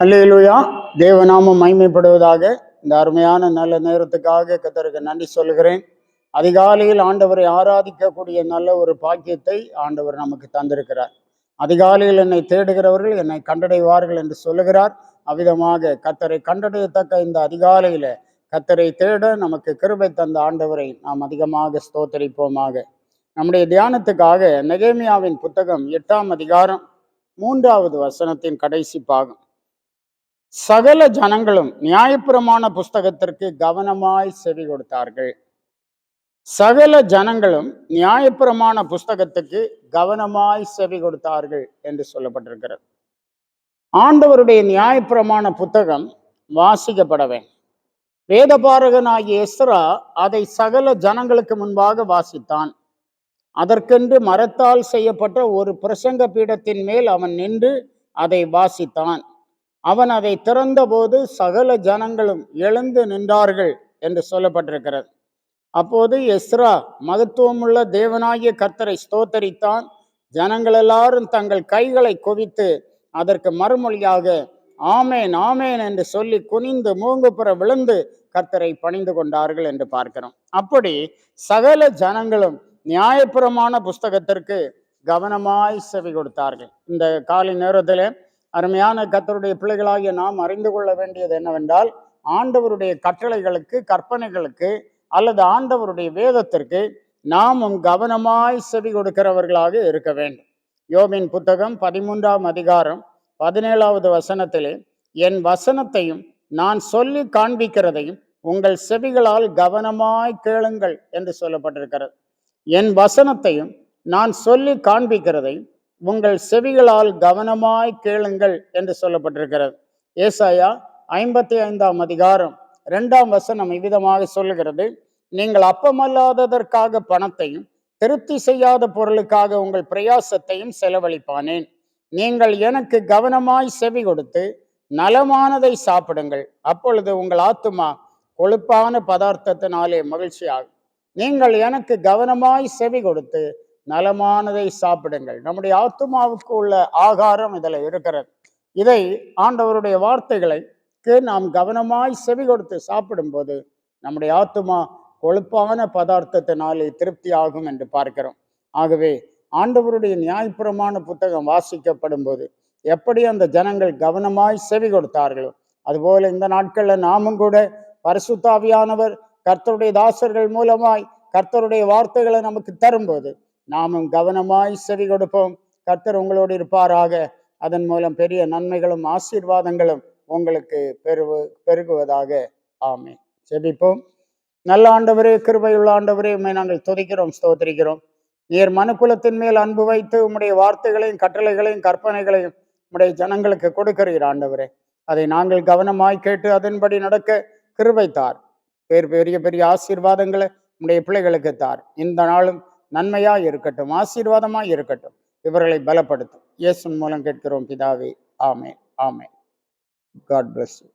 அல்லேலூயா. தேவநாமம் மைமைப்படுவதாக இந்த அருமையான நல்ல நேரத்துக்காக கத்தருக்கு நன்றி சொல்கிறேன் அதிகாலையில் ஆண்டவரை ஆராதிக்கக்கூடிய நல்ல ஒரு பாக்கியத்தை ஆண்டவர் நமக்கு தந்திருக்கிறார். அதிகாலையில் என்னை தேடுகிறவர்கள் என்னை கண்டடைவார்கள் என்று சொல்லுகிறார். அவ்விதமாக கத்தரை கண்டடையத்தக்க இந்த அதிகாலையில் கத்தரை தேட நமக்கு கிருபை தந்த ஆண்டவரை நாம் அதிகமாக ஸ்தோத்தரிப்போமாக. நம்முடைய தியானத்துக்காக நெகேமியாவின் புத்தகம் எட்டாம் அதிகாரம் மூன்றாவது வசனத்தின் கடைசி பாகம். சகல ஜனங்களும் நியாயப்புறமான புஸ்தகத்திற்கு கவனமாய் செவி கொடுத்தார்கள். சகல ஜனங்களும் நியாயப்பிரமாண புஸ்தகத்துக்கு கவனமாய் செவி கொடுத்தார்கள் என்று சொல்லப்பட்டிருக்கிறது. ஆண்டவருடைய நியாயப்பிரமான புத்தகம் வாசிக்கப்பட வேண்டும். வேதபாரகனாகிய எஸ்ரா அதை சகல ஜனங்களுக்கு முன்பாக வாசித்தான். அதற்கென்று மரத்தால் செய்யப்பட்ட ஒரு பிரசங்க பீடத்தின் மேல் அவன் நின்று அதை வாசித்தான். அவன் அதை திறந்தபோது சகல ஜனங்களும் எழுந்து நின்றார்கள் என்று சொல்லப்பட்டிருக்கிறது. அப்போது எஸ்ரா மகத்துவமுள்ள தேவனாகிய கர்த்தரை ஸ்தோத்தரித்தான். ஜனங்கள் எல்லாரும் தங்கள் கைகளை குவித்து அதற்கு மறுமொழியாக ஆமேன் ஆமேன் என்று சொல்லி குனிந்து மூங்குப்புற விழுந்து கர்த்தரை பணிந்து கொண்டார்கள் என்று பார்க்கிறோம். அப்படி சகல ஜனங்களும் நியாயப்புறமான புஸ்தகத்திற்கு கவனமாய் செவி கொடுத்தார்கள். இந்த காலை நேரத்தில் அருமையான கத்தருடைய பிள்ளைகளாகிய நாம் அறிந்து கொள்ள வேண்டியது என்னவென்றால் ஆண்டவருடைய கட்டளைகளுக்கு கற்பனைகளுக்கு அல்லது ஆண்டவருடைய வேதத்திற்கு நாமும் கவனமாய் செவி கொடுக்கிறவர்களாக இருக்க வேண்டும். யோபின் புத்தகம் பதிமூன்றாம் அதிகாரம் பதினேழாவது வசனத்திலே என் வசனத்தையும் நான் சொல்லி காண்பிக்கிறதையும் உங்கள் செவிகளால் கவனமாய் கேளுங்கள் என்று சொல்லப்பட்டிருக்கிறது. என் வசனத்தையும் நான் சொல்லி காண்பிக்கிறதையும் உங்கள் செவிகளால் கவனமாய் கேளுங்கள் என்று சொல்லப்பட்டிருக்கிறது. ஏசாயா ஐம்பத்தி ஐந்தாம் அதிகாரம் இரண்டாம் வசனம் இவ்விதமாக சொல்லுகிறது. நீங்கள் அப்பமல்லாததற்காக பணத்தையும் திருப்தி செய்யாத பொருளுக்காக உங்கள் பிரயாசத்தையும் செலவழிப்பானேன். நீங்கள் எனக்கு கவனமாய் செவி கொடுத்து நலமானதை சாப்பிடுங்கள். அப்பொழுது உங்கள் ஆத்துமா கொழுப்பான பதார்த்தத்தினாலே மகிழ்ச்சியாகும். நீங்கள் எனக்கு கவனமாய் செவி கொடுத்து நலமானதை சாப்பிடுங்கள். நம்முடைய ஆத்துமாவுக்கு உள்ள ஆகாரம் இதில் இருக்கிறது. இதை ஆண்டவருடைய வார்த்தைகளுக்கு நாம் கவனமாய் செவி கொடுத்து சாப்பிடும்போது நம்முடைய ஆத்துமா கொழுப்பான பதார்த்தத்தினாலே திருப்தி ஆகும் என்று பார்க்கிறோம். ஆகவே ஆண்டவருடைய நியாயப்புறமான புத்தகம் வாசிக்கப்படும் போது எப்படி அந்த ஜனங்கள் கவனமாய் செவி கொடுத்தார்களோ அதுபோல இந்த நாட்களில் நாமும் கூட பரிசுத்தாவியானவர் கர்த்தருடைய தாசர்கள் மூலமாய் கர்த்தருடைய வார்த்தைகளை நமக்கு தரும்போது நாமும் கவனமாய் செவி கொடுப்போம். கர்த்தர் உங்களோடு இருப்பாராக. அதன் மூலம் பெரிய நன்மைகளும் ஆசீர்வாதங்களும் உங்களுக்கு பெருவு பெருகுவதாக. ஆமே செபிப்போம் நல்ல ஆண்டவரே கிருபையுள்ள ஆண்டவரே உண்மை நாங்கள் துதிக்கிறோம் ஸ்தோத்திரிக்கிறோம். நீர் மனுக்குலத்தின் மேல் அன்பு வைத்து உம்முடைய வார்த்தைகளையும் கட்டளைகளையும் கற்பனைகளையும் உம்முடைய ஜனங்களுக்கு கொடுக்கிறீர் ஆண்டவரே. அதை நாங்கள் கவனமாய் கேட்டு அதன்படி நடக்க கிருபைத்தார் பேர் பெரிய பெரிய ஆசீர்வாதங்களை உம்முடைய பிள்ளைகளுக்கு தார். இந்த நாளும் நன்மையா இருக்கட்டும் ஆசீர்வாதமா இருக்கட்டும். இவர்களை பலப்படுத்தும். இயேசுன் மூலம் கேட்கிறோம் பிதாவே. ஆமே ஆமே காட் பிளஸ் யூ